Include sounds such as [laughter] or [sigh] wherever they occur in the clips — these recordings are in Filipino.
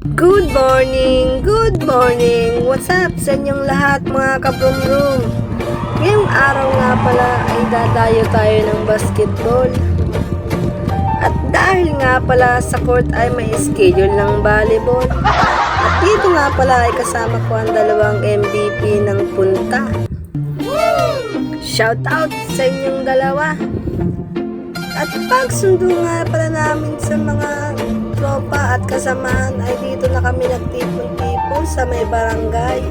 Good morning! Good morning! What's up sa inyong lahat mga kabrum-rum? Ngayong araw nga pala ay dadayo tayo ng basketball. At dahil nga pala sa court ay may schedule ng volleyball. At dito nga pala ay kasama ko ang dalawang MVP ng punta. Shout out sa inyong dalawa. At pagsundo nga pala namin sa mga tropa at kasamahan ay dito na kami nagtipon-tipon sa may barangay.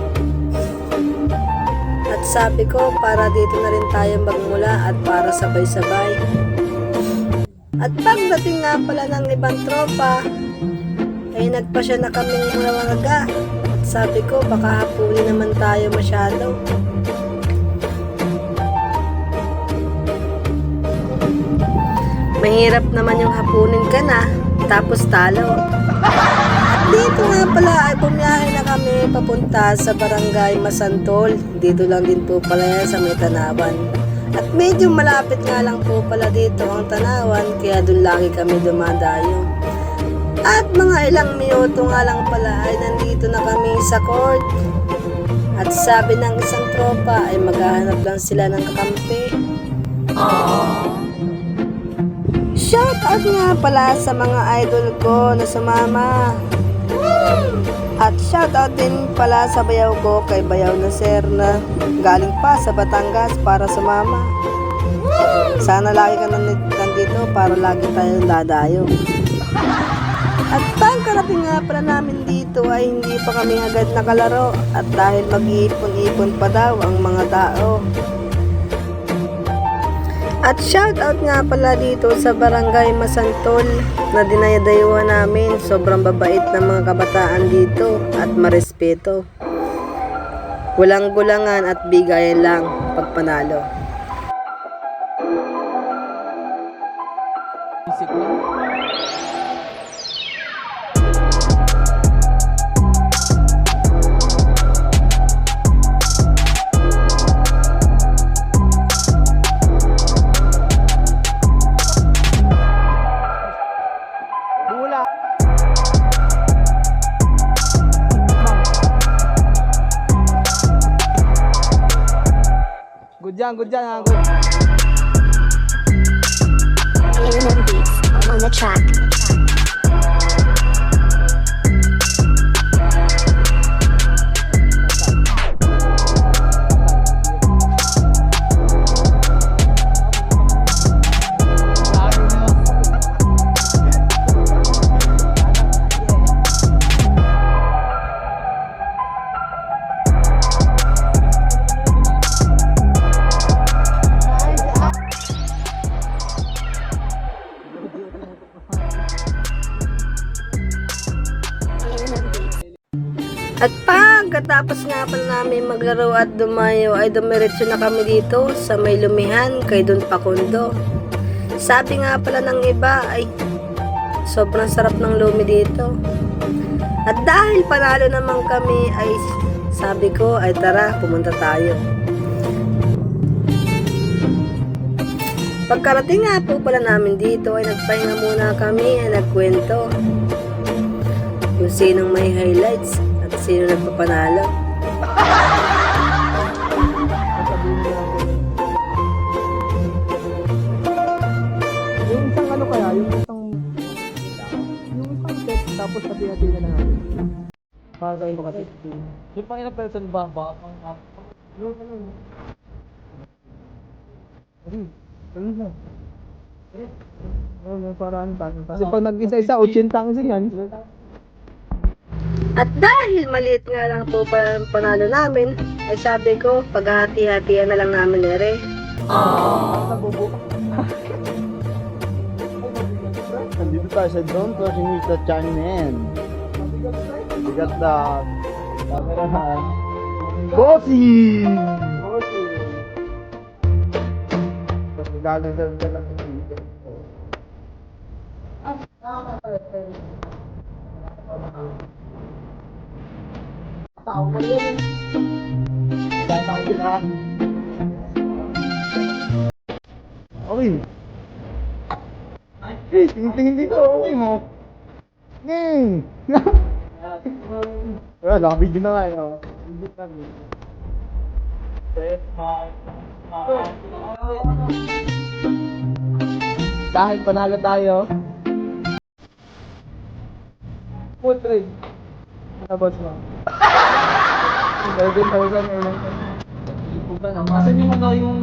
At sabi ko para dito na rin tayo magmula at para sabay-sabay. At pagdating nga pala ng ibang tropa, ay nagpasya na kaming mulawaga. At sabi ko baka hapulin naman tayo masyado. Mahirap naman yung hapunin ka na, tapos talo. At dito nga pala ay bumiyahe na kami papunta sa barangay Masantol. Dito lang din po pala yan sa may Tanawan. At medyo malapit nga lang po pala dito ang Tanawan, kaya doon lagi kami dumadayo. At mga ilang minuto nga lang pala ay nandito na kami sa court. At sabi ng isang tropa ay maghahanap lang sila ng kakampi. Shout out nga pala sa mga idol ko na sumama. At shout out din pala sa bayaw ko kay Bayaw na Sir na galing pa sa Batangas para sumama. Sana lagi ka nan- nandito para lagi tayong dadayo. At pagkarating nga pala namin dito ay hindi pa kami agad nakalaro at dahil mag-iipon-ipon pa daw ang mga tao. At shout out nga pala dito sa Barangay Masantol na dinayadayuhan namin. Sobrang babait ng mga kabataan dito at marespeto. Walang gulangan at bigayan lang pagpanalo. Isip Good yan, good yan, ah, good. A&M Beats on the track. Pagkatapos nga pala namin maglaro at dumayo ay dumiretso na kami dito sa may lumihan kay Don Pakundo. Sabi nga pala ng iba ay sobrang sarap ng lumi dito. At dahil panalo naman kami ay sabi ko ay tara pumunta tayo. Pagkarating nga po pala namin dito ay nagpahinga muna kami at nagkwento kung sinong may highlights sino nagpapanalo. Yung isang ano kaya, yung isang yung isang set tapos sabi-sabi na lang natin. Para gawin ko kasi. Yung pang ilang person ba? Baka pang yung ano. Ayun, ayun na. Ayun, paraan pa. Kasi pag nag-isa-isa, 80 ang isa yan. At dahil maliit nga lang po pa ang panalo namin, ay sabi ko, paghahati-hatian na lang namin ni Re. Nandito tayo sa drone to si Mr. Changmen. Bigat na. Cameraman. Bossy! Tapos galing sa lang awin. Dapat sila. Awin. Hey, tingin-tingin dito, awin mo. Yay! [laughs] Wala, nakabigyo na nga yun. Oh. Hindi kami. Kahit panalo tayo. Putrid. Ano ba 30,000 or lang. Asan yung ano yung...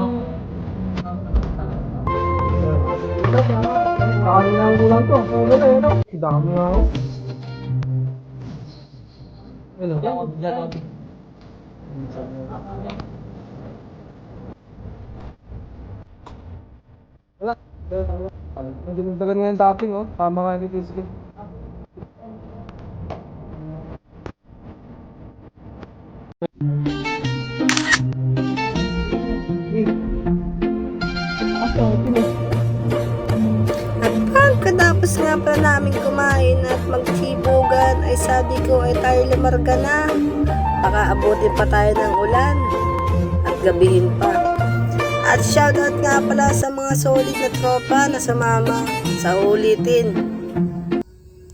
Kakain na ang kulang to. Ano na? Si dami nga ako. Ano? Yan, Wala. Ang dinagdagan nga yung topping, oh. Tama nga ni Tisling. Magsibugan ay sabi ko ay tayo lumarga na. Baka abutin pa tayo ng ulan at gabihin pa. At shoutout nga pala sa mga solid na tropa na sumama sa ulitin.